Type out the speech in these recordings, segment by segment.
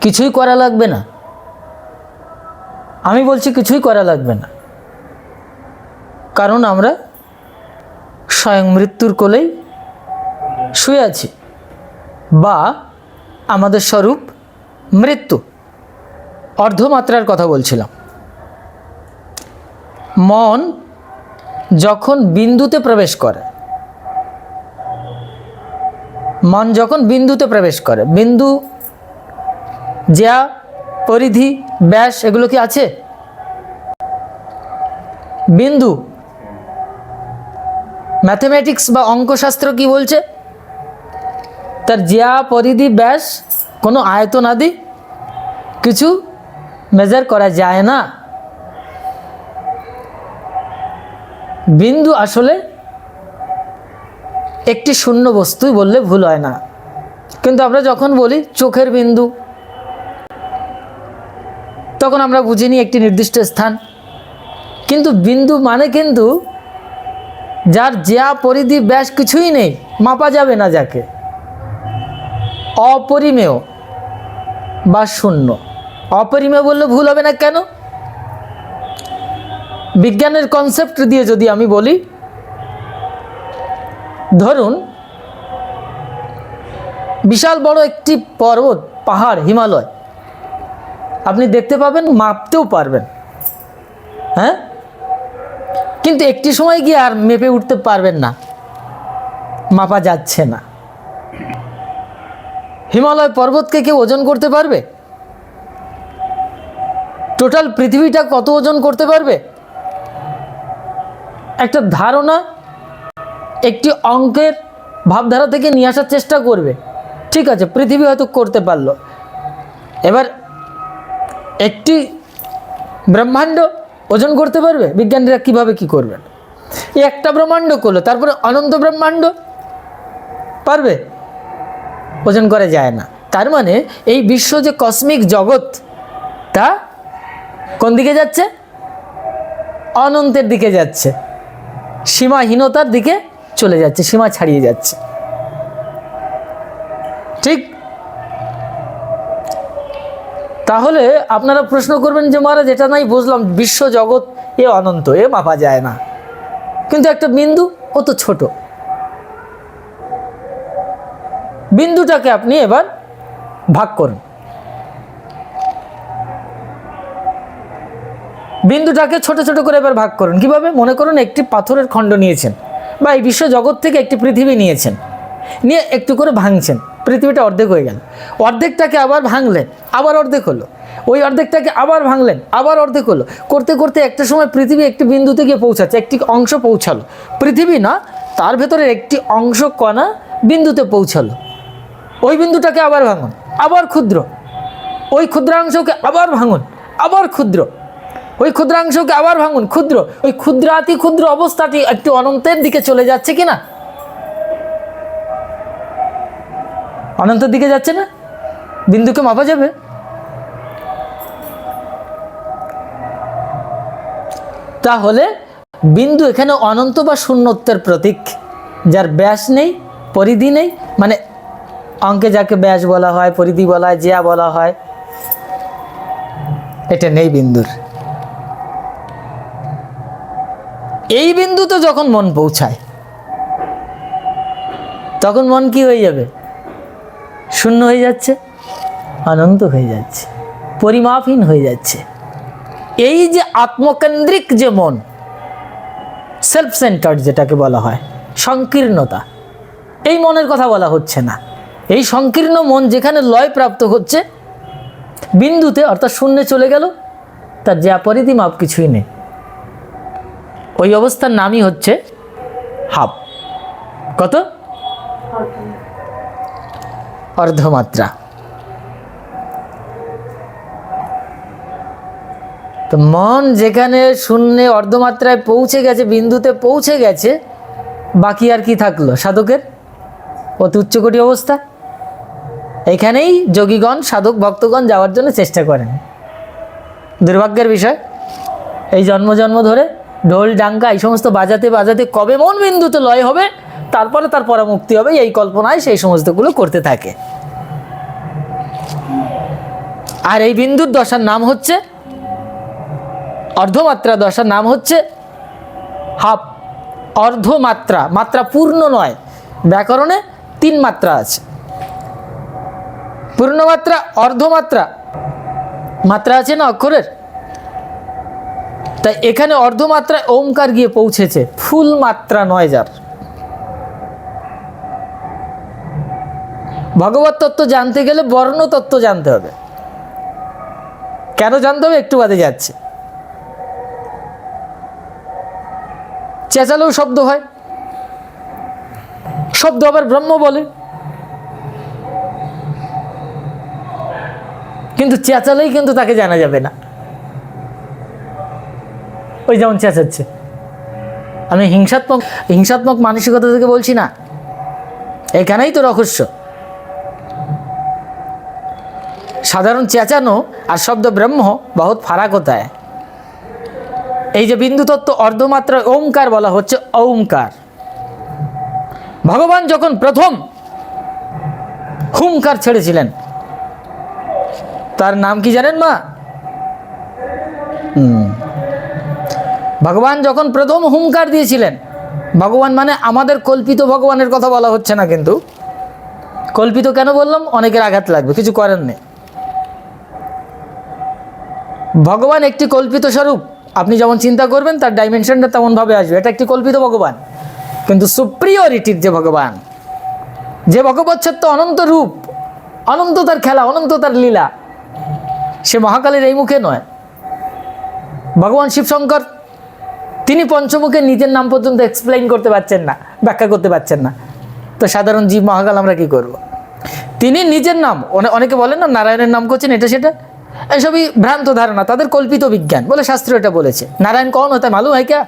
কিছুই করা লাগবে না। আমি বলছি কিছুই করা লাগবে না। কারণ আমরা স্বয়ং মৃত্যুর কোলেই শুয়ে আছি বা আমাদের স্বরূপ মৃত্যু। অর্ধমাত্রার কথা বলছিলাম। মন যখন বিন্দুতে প্রবেশ করে, মন যখন বিন্দুতে প্রবেশ করে, বিন্দু যা পরিধি, ব্যাস এগুলো কি আছে? বিন্দু। ম্যাথমেটিক্স বা অঙ্কশাস্ত্র কি বলছে? তার জিয়া, পরিধি, ব্যাস, কোনো আয়তন আদি কিছু মেজার করা যায় না। বিন্দু আসলে একটি শূন্য বস্তুই বললে ভুল হয় না। কিন্তু আমরা যখন বলি চোখের বিন্দু তখন আমরা বুঝিনি একটি নির্দিষ্ট স্থান। কিন্তু বিন্দু মানে কিন্তু যার যা পরিধি ব্যাস কিছুই নেই, মাপা যাবে না যাকে। অপরিমেয় বা শূন্য। অপরিমেয় বললে ভুল হবে না কেন? বিজ্ঞানের কনসেপ্ট দিয়ে যদি আমি বলি, ধরুন, বিশাল বড় একটি পর্বত, পাহাড়, হিমালয়। আপনি দেখতে পাবেন, মাপতেও পারবেন। হ্যাঁ? কিন্তু একটি সময় গিয়ে আর মেপে উঠতে পারবেন না। মাপা যাচ্ছে না। হিমালয় পর্বতকে কেউ ওজন করতে পারবে? টোটাল পৃথিবীটা কত ওজন করতে পারবে? একটা ধারণা একটি অঙ্কের ভাবধারা থেকে নিয়ে আসার চেষ্টা করবে। ঠিক আছে, পৃথিবী হয়তো করতে পারল। এবার একটি ব্রহ্মাণ্ড ওজন করতে পারবে? বিজ্ঞানীরা কীভাবে কি করবেন? এই একটা ব্রহ্মাণ্ড করল, তারপরে অনন্ত ব্রহ্মাণ্ড পারবে? ওজন করা যায় না। তার মানে এই বিশ্ব যে কসমিক জগৎ, তা কোন দিকে যাচ্ছে? অনন্তের দিকে যাচ্ছে। সীমাহীনতার দিকে চলে যাচ্ছে, সীমা ছাড়িয়ে যাচ্ছে। ঠিক তাহলে আপনারা প্রশ্ন করবেন যে মহারাজ, এটা নাই বুঝলাম, বিশ্ব জগৎ, এ অনন্ত, এ মাপা যায় না। কিন্তু একটা বিন্দু, ও তো ছোট। বিন্দুটাকে আপনি এবার ভাগ করুন। বিন্দুটাকে ছোট ছোট করে এবার ভাগ করুন। কীভাবে? মনে করুন একটি পাথরের খণ্ড নিয়েছেন, বা এই বিশ্ব জগৎ থেকে একটি পৃথিবী নিয়েছেন। নিয়ে একটু করে ভাঙছেন। পৃথিবীটা অর্ধেক হয়ে গেল। অর্ধেকটাকে আবার ভাঙলেন, আবার অর্ধেক হলো। ওই অর্ধেকটাকে আবার ভাঙলেন, আবার অর্ধেক হলো। করতে করতে একটা সময় পৃথিবী একটি বিন্দুতে গিয়ে পৌঁছাচ্ছে, একটি অংশ পৌঁছালো। পৃথিবী না, তার ভেতরে একটি অংশ কণা বিন্দুতে পৌঁছালো। ওই বিন্দুটাকে আবার ভাঙুন, আবার ক্ষুদ্র। ওই ক্ষুদ্রাংশকে আবার ভাঙুন, আবার ক্ষুদ্র। ওই ক্ষুদ্রাংশকে আবার ভাঙুন, ক্ষুদ্র। ওই ক্ষুদ্রাতি ক্ষুদ্র অবস্থাটি একটি অনন্তের দিকে চলে যাচ্ছে কি অনন্তের দিকে যাচ্ছে না? বিন্দুকে মাপা যাবে? তাহলে বিন্দু এখানে অনন্ত বা শূন্যত্বের প্রতীক, যার ব্যাস নেই, পরিধি নেই মানে অঙ্কে যাকে ব্যাস বলা হয়, পরিধি বলা হয়, জিয়া বলা হয়, এটা নেই বিন্দুর। এই বিন্দুতে যখন মন পৌঁছায়, তখন মন কি হয়ে যাবে? শূন্য হয়ে যাচ্ছে অনন্ত হয়ে যাচ্ছে, পরিমাপহীন হয়ে যাচ্ছে। এই যে আত্মকেন্দ্রিক যে মন সেলফ সেন্টার্ড যেটাকে বলা হয়, সংকীর্ণতা, এই মনের কথা বলা হচ্ছে না। এই সংকীর্ণ মন যেখানে লয় প্রাপ্ত হচ্ছে, বিন্দুতে অর্থাৎ শূন্যে চলে গেল, তার যে অপরিধি মাপ কিছুই নেই। ওই অবস্থার নামই হচ্ছে হাফ কত? অর্ধমাত্রা। তো মন যেখানে শূন্যে অর্ধমাত্রায় পৌঁছে গেছে, বিন্দুতে পৌঁছে গেছে, বাকি আর কি থাকল? সাধকের অতি উচ্চকোটি অবস্থা। এখানেই যোগীগণ, সাধক, ভক্তগণ যাওয়ার জন্য চেষ্টা করেন। দুর্ভাগ্যের বিষয়, এই জন্ম জন্ম ধরে ঢোল ডাঙ্কা এই সমস্ত বাজাতে বাজাতে কবে মন বিন্দুতে লয় হবে? তারপরে তার পরামুক্তি হবে, এই কল্পনায় সেই সমস্তগুলো করতে থাকে। আর এই বিন্দুর দশার নাম হচ্ছে, অর্ধমাত্রা দশার নাম হচ্ছে হাফ, অর্ধমাত্রা, মাত্রা পূর্ণ নয়, ব্যাকরণে তিন মাত্রা আছে। পূর্ণমাত্রা, অর্ধমাত্রা, মাত্রা আছে না অক্ষরের? তাই এখানে অর্ধমাত্রায় ওমকার গিয়ে পৌঁছেছে ফুল মাত্রা নয় যার। ভগবত তত্ত্ব জানতে গেলে বর্ণ তত্ত্ব জানতে হবে। কেন জানতে হবে? একটু বাদে যাচ্ছে। চেঁচালেও শব্দ হয়। শব্দ আবার ব্রহ্ম বলে। কিন্তু চেঁচালেই কিন্তু তাকে জানা যাবে না। ওই যেমন চেঁচাচ্ছে। আমি হিংসাত্মক হিংসাত্মক মানসিকতা থেকে বলছি না। এখানেই তো রহস্য। সাধারণ চেঁচানো আর শব্দ ব্রহ্ম বহুত ফারাক হতা হয় এই যে বিন্দু তত্ত্ব অর্ধমাত্রা ওমকার বলা হচ্ছে ওমকার ভগবান যখন প্রথম হুমকার ছেড়েছিলেন, তার নাম কি জানেন মা? ভগবান যখন প্রথম হুমকার দিয়েছিলেন, ভগবান মানে আমাদের কল্পিত ভগবানের কথা বলা হচ্ছে না কিন্তু। কল্পিত কেন বললাম? অনেকের আঘাত লাগবে, কিছু করেন নেই। ভগবান একটি কল্পিত স্বরূপ। আপনি যেমন চিন্তা করবেন, তার ডাইমেনশনটা তেমনভাবে আসবে। এটা একটি কল্পিত ভগবান। কিন্তু সুপ্রিয়রিটির যে ভগবান, যে ভগবৎসত্ব অনন্ত রূপ, অনন্ত তার খেলা, অনন্ত তার লীলা, সে মহাকালের এই মুখে নয়। ভগবান শিবশঙ্কর, তিনি পঞ্চমুখে নিজের নাম পর্যন্ত এক্সপ্লেইন করতে পারছেন না, ব্যাখ্যা করতে পারছেন না। তো সাধারণ জীব মহাকাল আমরা কি করব। তিনি নিজের নাম, অনে- অনেকে বলেন না, নারায়ণের নাম করছেন, এটা সেটা? এসবই ভ্রান্ত ধারণা, তাদের কল্পিত বিজ্ঞান বলে শাস্ত্র এটা বলেছে। নারায়ণ কন হতে মালুম হয় ক্যা?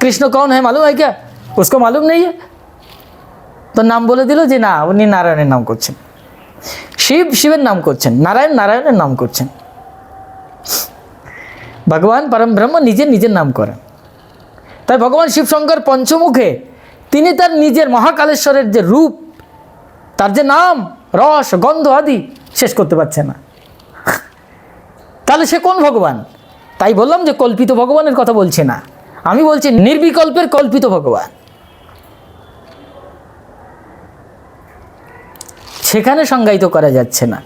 কৃষ্ণ কন হয় মালুম হয় ক্যা? উসকো মালুম নেই তো নাম বলে দিল যে না, উনি নারায়ণের নাম করছেন। শিব, শিবের নাম করছেন, নারায়ণ নারায়ণের নাম করছেন। ভগবান পরম ব্রহ্ম নিজের নিজের নাম করেন। তাই ভগবান শিবশঙ্কর পঞ্চমুখে তিনি তার নিজের মহাকালেশ্বরের যে রূপ, তার যে নাম, রস, গন্ধ আদি শেষ করতে পারছে না। তাহলে সে কোন ভগবান? তাই বললাম যে কল্পিত ভগবানের কথা বলছে না। আমি বলছি নির্বিকল্পের কল্পিত ভগবান। সেখানে সংজ্ঞায়িত করা যাচ্ছে না।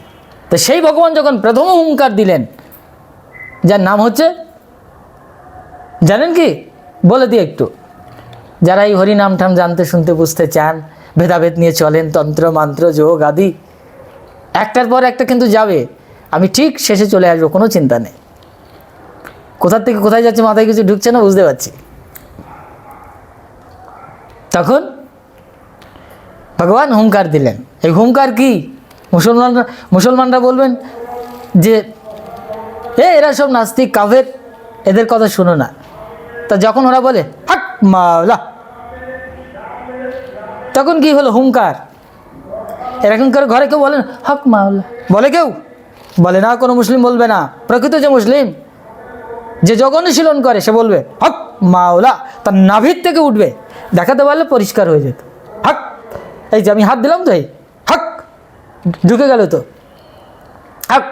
তো সেই ভগবান যখন প্রথম হুঙ্কার দিলেন, যার নাম হচ্ছে, জানেন কি? বলে দিই একটু। যারা এই হরিনাম ঠাম জানতে শুনতে বুঝতে চান, ভেদাভেদ নিয়ে চলেন, তন্ত্র, মন্ত্র, যোগ আদি, একটার পর একটা কিন্তু যাবে। আমি ঠিক শেষে চলে আসব, কোনো চিন্তা নেই। কোথার থেকে কোথায় যাচ্ছে, মাথায় কিছু ঢুকছে না, বুঝতে পারছি। তখন ভগবান হুঙ্কার দিলেন। এই হুঙ্কার কি? মুসলমানরা মুসলমানরা বলবেন যে, এ, এরা সব নাস্তিক কাভের এদের কথা শুনো না। তা যখন ওরা বলে, হাট মাওলা! তখন কি হলো হুঙ্কার? এরকমকার ঘরে কেউ বলেন হক মাওলা! বলে কেউ? বলে, না, কোনো মুসলিম বলবে না। প্রকৃত যে মুসলিম, যে জগনুশীলন করে, সে বলবে, হক, মাওলা, তার নাভির থেকে উঠবে। দেখাতে পারলে পরিষ্কার হয়ে যেত। হক, এই যে আমি হাত দিলাম তো, এই, হক, ঢুকে গেল তো। হক,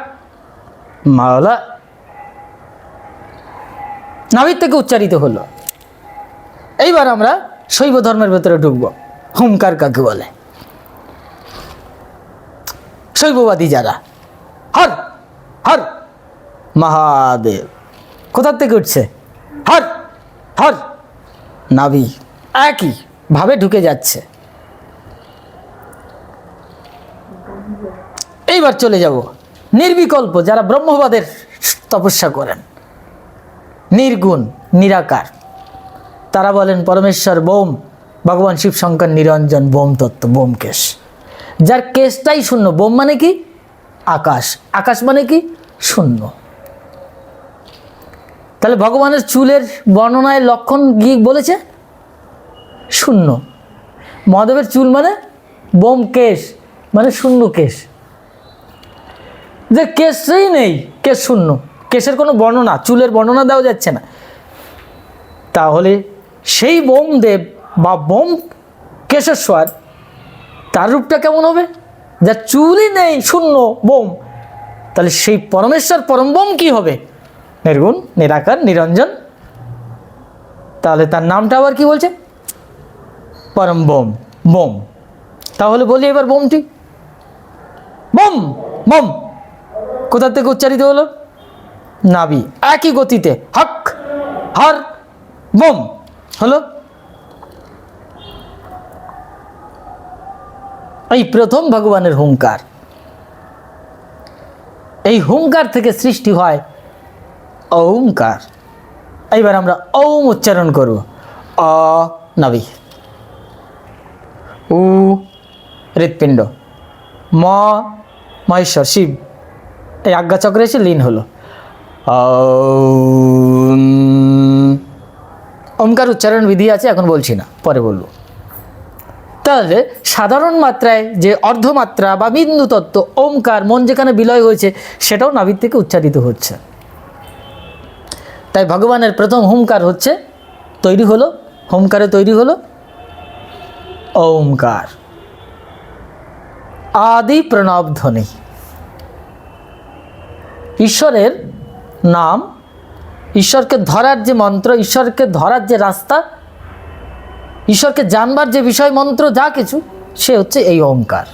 মাওলা, নাভির থেকে উচ্চারিত হলো। এইবার আমরা শৈব ধর্মের ভেতরে ঢুকবো। হুমকার কাকে বলে? শৈববাদী যারা হর হর। মহাদেব কোথার থেকে উঠছে? হর হর। নাভি, একই ভাবে ঢুকে যাচ্ছে। এইবার চলে যাব। নির্বিকল্প যারা ব্রহ্মবাদের তপস্যা করেন। নির্গুণ, নিরাকার। তারা বলেন, পরমেশ্বর, বোম। ভগবান শিব শঙ্কর নিরঞ্জন, বোম তত্ত্ব, বোমকেশ। যার কেসটাই শূন্য, বোম মানে কি? আকাশ। আকাশ মানে কি? শূন্য। তাহলে ভগবানের চুলের বর্ণনায় লক্ষণ গিয়ে বলেছে? শূন্য। মহাদেবের চুল মানে বোম কেশ মানে শূন্য কেশ। যে কেশই নেই, কেশ শূন্য। কেশের কোনো বর্ণনা, চুলের বর্ণনা দেওয়া যাচ্ছে না। তাহলে সেই বোমদেব বা বোম কেশেশ্বর তার রূপটা কেমন হবে? যার চুলই নেই, শূন্য, বোম। তাহলে সেই পরমেশ্বর পরম বোম কি হবে? নির্গুণ, নিরাকার, নিরঞ্জন। তাহলে তার নামটা আবার কি বলছে? পরম বোম বোম। তাহলে বলি এবার বোমটি। Bomb bomb. কোথা থেকে উচ্চারিত হলো? নাবি একই গতিতে, হক, হর, বোম। হলো? এই প্রথম ভগবানের হুঙ্কার এই হুঙ্কার থেকে সৃষ্টি হয় ওঙ্কার এইবার আমরা ওম উচ্চারণ করব। অ নাবি। উ হৃৎপিণ্ড। ম মহেশ্বর, শিব। এই আজ্ঞাচক্রে এসে লীন হলো। ওমকার উচ্চারণ বিধি আছে, এখন বলছি না, পরে বলব। তাহলে সাধারণ মাত্রায় যে অর্ধমাত্রা বা বিন্দু তত্ত্ব, ওমকার, মন যেখানে বিলয় হয়েছে, সেটাও নাভির থেকে উচ্চারিত হচ্ছে। তাই ভগবানের প্রথম হুমকার হচ্ছে, তৈরি হলো, হোমকারে তৈরি হলো, ওমকার। আদি প্রণব ধ্বনি। ঈশ্বরের নাম, ঈশ্বরকে ধরার যে মন্ত্র, ঈশ্বরকে ধরার যে রাস্তা ঈশ্বরকে জানবার যে বিষয় মন্ত্র যা কিছু সে হচ্ছে এই ওমকার